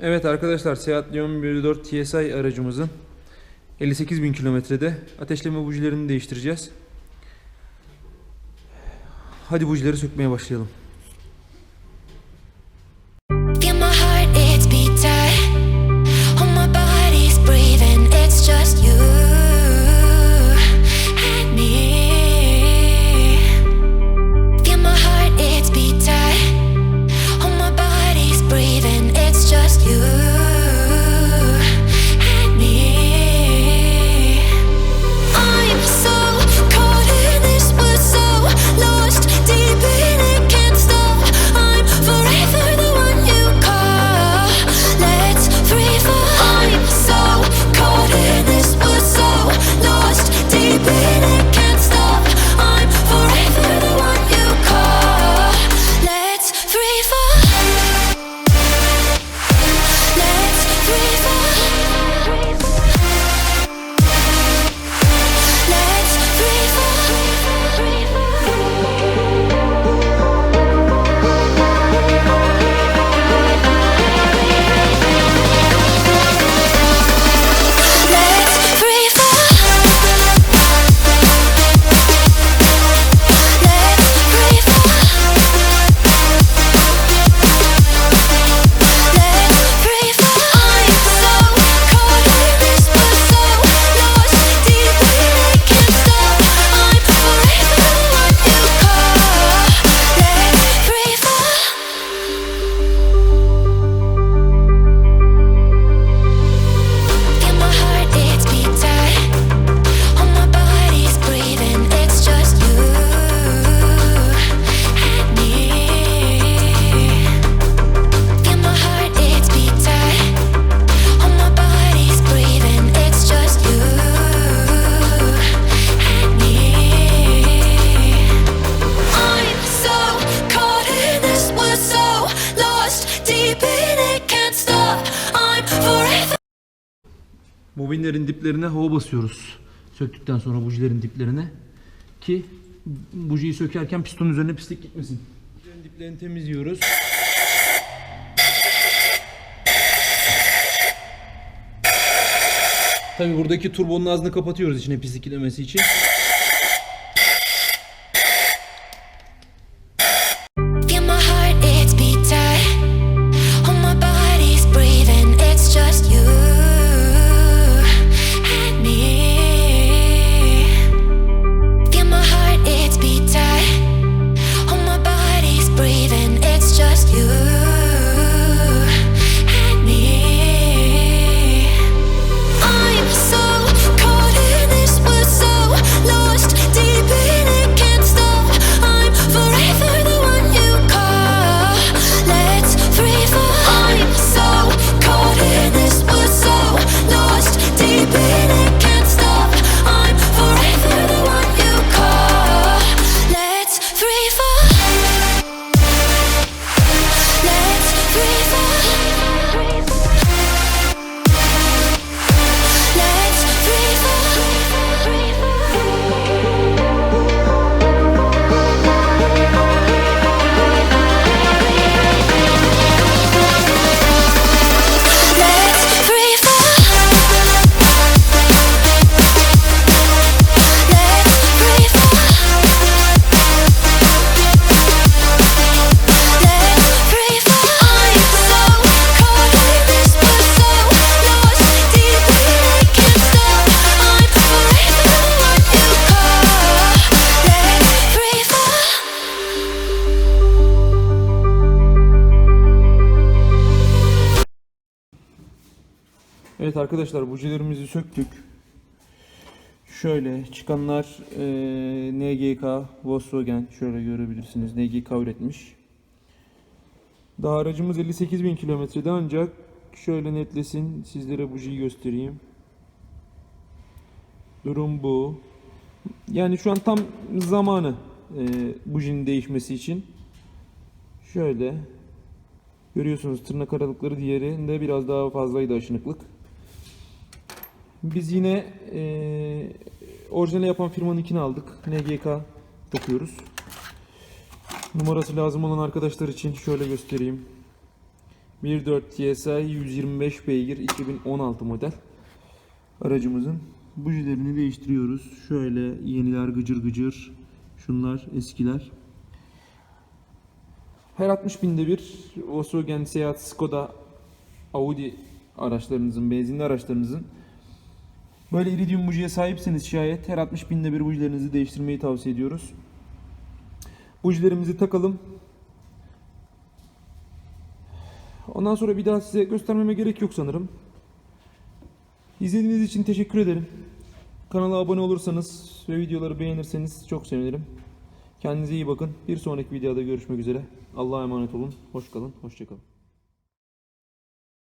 Evet arkadaşlar Seat Leon 1.4 TSI aracımızın 58 bin kilometrede ateşleme bujilerini değiştireceğiz. Hadi bujileri sökmeye başlayalım. Mobinlerin diplerine hava basıyoruz. Söktükten sonra bujilerin diplerine. Ki bujiyi sökerken piston üzerine pislik gitmesin. Bujilerin diplerini temizliyoruz. Tabi buradaki turbonun ağzını kapatıyoruz içine pislik gitmemesi için. Evet arkadaşlar bujilerimizi söktük. Şöyle çıkanlar e, NGK Volkswagen şöyle görebilirsiniz NGK üretmiş. Daha aracımız 58.000 kilometrede ancak şöyle netlesin sizlere bujiyi göstereyim. Durum bu. Yani şu an tam zamanı e, bujinin değişmesi için. Şöyle görüyorsunuz tırnak aralıkları diğerinde biraz daha fazlaydı aşınıklık. Biz yine e, orijinali yapan firmanınkini aldık. NGK takıyoruz. Numarası lazım olan arkadaşlar için şöyle göstereyim. 1.4 TSI 125 beygir 2016 model aracımızın bujilerini değiştiriyoruz. Şöyle yeniler gıcır gıcır. Şunlar eskiler. Her 60 binde bir Volkswagen, Seat, Skoda, Audi araçlarınızın, benzinli araçlarınızın böyle iridium bujiye sahipseniz şayet her 60 binde bir bujilerinizi değiştirmeyi tavsiye ediyoruz. Bujilerimizi takalım. Ondan sonra bir daha size göstermeme gerek yok sanırım. İzlediğiniz için teşekkür ederim. Kanala abone olursanız ve videoları beğenirseniz çok sevinirim. Kendinize iyi bakın. Bir sonraki videoda görüşmek üzere. Allah'a emanet olun. Hoş kalın. Hoşça.